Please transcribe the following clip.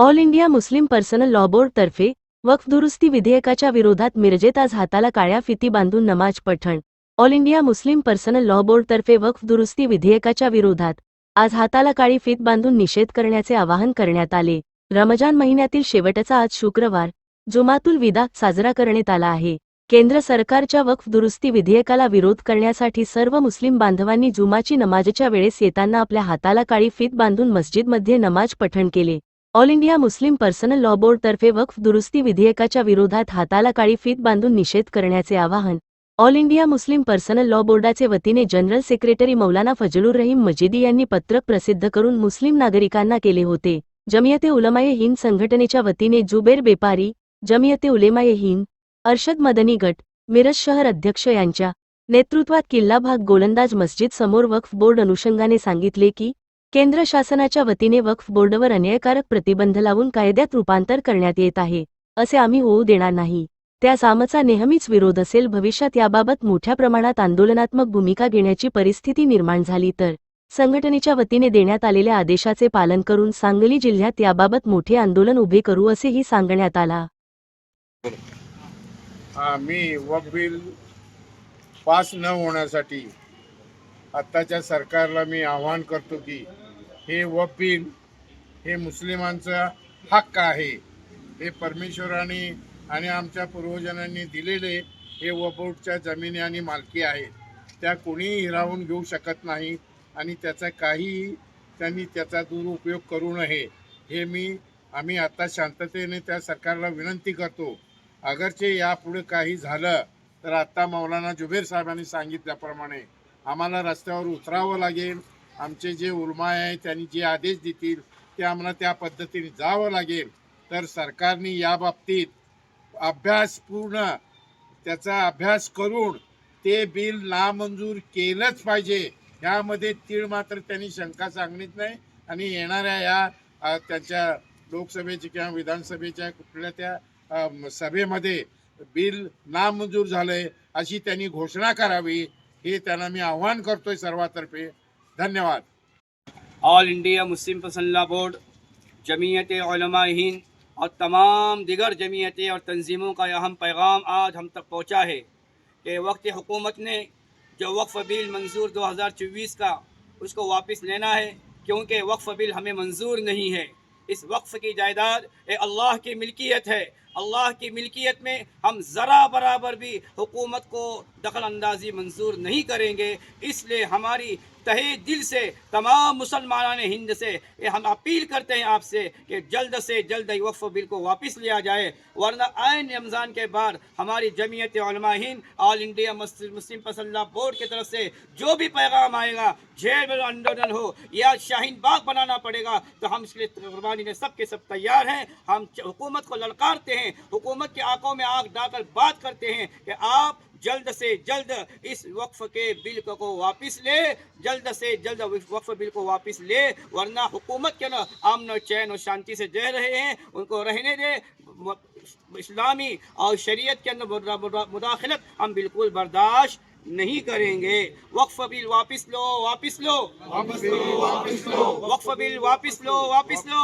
All India Muslim personal law बोर्डतर्फे वक्फ दुरुस्ती विधेयकाच्या विरोधात मिरजेत आज हाताला काळ्या फिती बांधून नमाज पठण. All India Muslim personal law बोर्डतर्फे वक्फ दुरुस्ती विधेयकाच्या विरोधात आज हाताला काळी फित बांधून निषेध करण्याचे आवाहन करण्यात आले. रमजान महिन्यातील शेवटचा आज शुक्रवार जुमातुल विदा साजरा करण्यात आला आहे. केंद्र सरकारच्या वक्फ दुरुस्ती विधेयकाला विरोध करण्यासाठी सर्व मुस्लिम बांधवांनी जुमाची नमाजच्या वेळेस येताना आपल्या हाताला काळी फित बांधून मस्जिदमध्ये नमाज पठण केले. All India Muslim personal law बोर्डतर्फे वक्फ दुरुस्ती विधेयकाच्या विरोधात हाताला काळी फीत बांधून निषेध करण्याचे आवाहन. All India Muslim personal law बोर्डाचे वतीने जनरल सेक्रेटरी मौलाना फजलुर रहीम मजिदी यांनी पत्रक प्रसिद्ध करून मुस्लिम नागरिकांना केले होते. जमियते उलमाये हिंद संघटनेच्या वतीने जुबेर बेपारी जमियते उलेमाये हिंद अर्शद मदनी गट मिरज शहर अध्यक्ष यांच्या नेतृत्वात किल्ला भाग गोलंदाज मस्जिद समोर वक्फ बोर्ड अनुषंगाने सांगितले की केंद्र शासनाच्या वतीने वक्फ बोर्डवर अन्यायकारक प्रतिबंध लावून कायद्यात रूपांतर करण्यात येत आहे असे आम्ही होऊ देणार नाही. त्यास आमचा नेहमीच विरोध असेल भविष्यात याबाबत मोठ्या प्रमाणात आंदोलनात्मक भूमिका घेण्याची परिस्थिती निर्माण झाली तर संघटनेच्या वतीने देण्यात आलेल्या आदेशाचे पालन करून सांगली जिल्ह्यात याबाबत मोठे आंदोलन उभे करू असेही सांगण्यात आला. मी वकील पास न होण्यासाठी आत्ताच्या सरकारला मी आव्हान करतो की हे वक हे मुस्लिमांचा हक्क आहे हे परमेश्वराने आणि आमच्या पूर्वजांनी दिलेले हे वबोटच्या जमिनी आणि मालकी आहेत त्या कोणीही हिरावून घेऊ शकत नाही आणि त्याचा काही त्यांनी त्याचा दुरुपयोग करू नये हे मी आम्ही आता शांततेने त्या सरकारला विनंती करतो. अगरचे यापुढे काही झालं तर आत्ता मौलाना जुबेर साहेबांनी सांगितल्याप्रमाणे आम्हाला रस्त्यावर उतरावं लागेल. आमचे जे उलमा आहे त्यांनी जे आदेश देतील ते आम्हाला त्या पद्धतीने जावं लागेल. तर सरकारने या बाबतीत अभ्यास पूर्ण त्याचा अभ्यास करून ते बिल नामंजूर केलंच पाहिजे. ह्यामध्ये तीळ मात्र त्यांनी शंका सांगलीच नाही. आणि येणाऱ्या या त्यांच्या लोकसभेच्या किंवा विधानसभेच्या कुठल्या त्या सभेमध्ये बिल नामंजूर झालंय अशी त्यांनी घोषणा करावी. हे त्यांना मी आव्हान करतोय सर्वातर्फे. धन्यवाद. ऑल इंडिया मुस्लिम पसंदला बोर्ड जमीयत उलमा हिंद और तमाम दिगर जमीयतें और तंजीमों का अहम पैगाम आज हम तक पहुंचा है कि वक्त हुकूमत ने जो वक्फ बिल मंजूर 2024 का उसको वापस लेना है क्योंकि वक्फ बिल हमें मंजूर नहीं है इस वक्फ की जायदाद ये अल्लाह की मिल्कियत اللہ کی ملکیت میں ہم ذرا برابر بھی حکومت کو دخل اندازی منظور نہیں کریں گے۔ اس لیے ہماری تہے دل سے تمام مسلمانان ہند سے ہم اپیل کرتے ہیں آپ سے کہ جلد سے جلد وقف بل کو واپس لیا جائے، ورنہ آئین رمضان کے بعد ہماری جمعیت علماء ہند، آل انڈیا مسلم پسندہ بورڈ کی طرف سے جو بھی پیغام آئے گا، جیل میں آندولن ہو یا شاہین باغ بنانا پڑے گا، تو ہم اس لیے قربانی میں سب کے سب تیار ہیں۔ ہم حکومت کو للکارتے ہیں۔ हुकूमत की आंखों में आंख डालकर बात करते हैं कि आप जल्द से जल्द इस वक्फ के बिल को को वापस ले जल्द से जल्द वक्फ बिल को वापस ले वरना हुकूमत के ना अमन और चैन और शांति से रह रहे हैं उनको रहने दे म- इस्लामी और शरीयत के अंदर मुदा- मुदा- मुदाखलत हम बिल्कुल बर्दाश्त नहीं करेंगे वक्फ बिल वापस लो वापस लो वक्फ बिल वापस लो वक्फ बिल वापस लो वापस लो